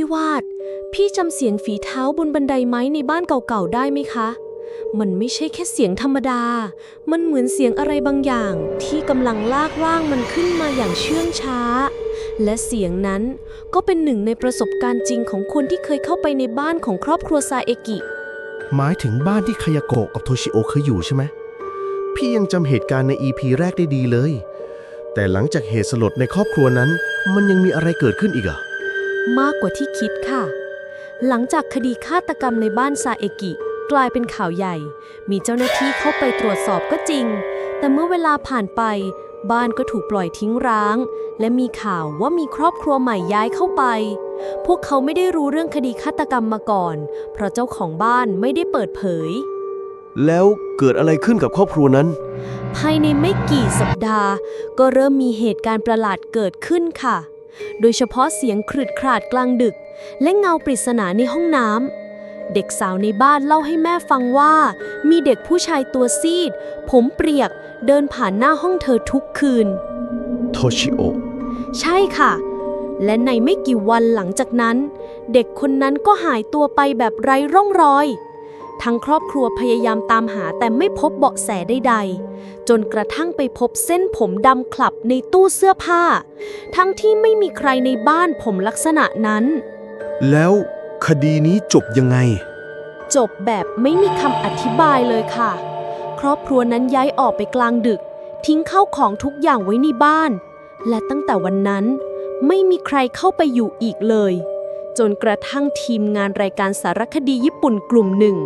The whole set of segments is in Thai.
พี่วาด พี่จำเสียงฝีเท้าบนบันไดไม้ในบ้านเก่าๆได้ไหมคะ มันไม่ใช่แค่เสียงธรรมดา มันเหมือนเสียงอะไรบางอย่าง ที่กำลังลากร่างมันขึ้นมาอย่างเชื่องช้า และเสียงนั้นก็เป็นหนึ่งในประสบการณ์จริงของคนที่เคยเข้าไปในบ้านของครอบครัวซาเอกิ หมายถึงบ้านที่คายาโกะกับโทชิโอเคยอยู่ใช่ไหมพี่ยังจำเหตุการณ์ใน EP แรกได้ดีเลย แต่หลังจากเหตุสลดในครอบครัวนั้น มันยังมีอะไรเกิดขึ้นอีกอะ มากกว่าที่คิดค่ะ หลังจากคดีฆาตกรรมในบ้านซาเอกิ กลายเป็นข่าวใหญ่ มีเจ้าหน้าที่เข้าไปตรวจสอบก็จริง แต่เมื่อเวลาผ่านไป บ้านก็ถูกปล่อยทิ้งร้าง และมีข่าวว่ามีครอบครัวใหม่ย้ายเข้าไป พวกเขาไม่ได้รู้เรื่องคดีฆาตกรรมมาก่อน เพราะเจ้าของบ้านไม่ได้เปิดเผย แล้วเกิดอะไรขึ้นกับครอบครัวนั้น ภายในไม่กี่สัปดาห์ ก็เริ่มมีเหตุการณ์ประหลาดเกิดขึ้นค่ะ โดยเฉพาะเสียงครึดคราดกลางดึก และเงาปริศนาในห้องน้ำ เด็กสาวในบ้านเล่าให้แม่ฟังว่า มีเด็กผู้ชายตัวซีด ผมเปรียก เดินผ่านหน้าห้องเธอทุกคืน โทชิโอ ใช่ค่ะ และในไม่กี่วันหลังจากนั้น เด็กคนนั้นก็หายตัวไปแบบไร้ร่องรอย ทั้งครอบครัวพยายามตามหาแต่ไม่พบเบาะแสใดๆ จนกระทั่งไปพบเส้นผมดำคลับในตู้เสื้อผ้า ทั้งที่ไม่มีใครในบ้านผมลักษณะนั้น แล้วคดีนี้จบยังไง จบแบบไม่มีคำอธิบายเลยค่ะ ครอบครัวนั้นย้ายออกไปกลางดึก ทิ้งข้าวของทุกอย่างไว้ในบ้าน และตั้งแต่วันนั้น ไม่มีใครเข้าไปอยู่อีกเลย จนกระทั่งทีมงานรายการสารคดีญี่ปุ่นกลุ่มหนึ่ง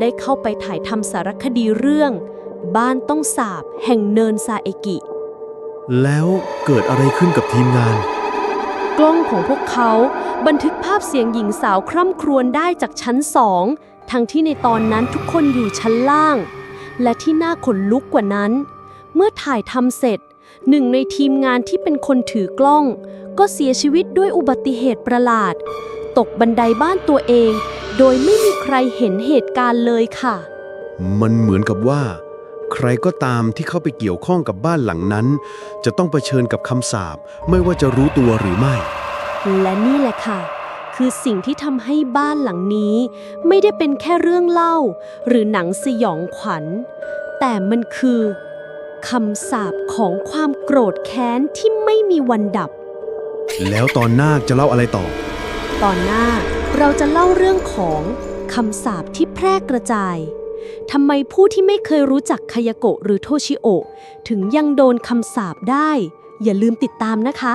ได้เข้าไปถ่ายทำสารคดีเรื่อง บ้านต้องสาบแห่งเนินซาเอกิ แล้วเกิดอะไรขึ้นกับทีมงาน กล้องของพวกเขาบันทึกภาพเสียงหญิงสาวคร่ำครวญได้จากชั้นสองทั้งที่ในตอนนั้นทุกคนอยู่ชั้นล่าง และที่น่าขนลุกกว่านั้น เมื่อถ่ายทำเสร็จ หนึ่งในทีมงานที่เป็นคนถือกล้อง ก็เสียชีวิตด้วยอุบัติเหตุประหลาด ตกบันไดบ้านตัวเอง โดยไม่มีใครเห็นเหตุการณ์เลยค่ะ มันเหมือนกับว่า ใครก็ตามที่เข้าไปเกี่ยวข้องกับบ้านหลังนั้น จะต้องเผชิญกับคำสาปไม่ว่าจะรู้ตัวหรือไม่ และนี่แหละค่ะ คือสิ่งที่ทำให้บ้านหลังนี้ ไม่ได้เป็นแค่เรื่องเล่า หรือหนังสยองขวัญ แต่มันคือ คำสาปของความโกรธแค้นที่ไม่มีวันดับ แล้วตอนหน้าจะเล่าอะไรต่อ ตอนหน้าเราจะเล่าเรื่องของคำสาปที่แพร่กระจายทำไมผู้ที่ไม่เคยรู้จักคายาโกะหรือโทชิโอะถึงยังโดนคำสาปได้ อย่าลืมติดตามนะคะ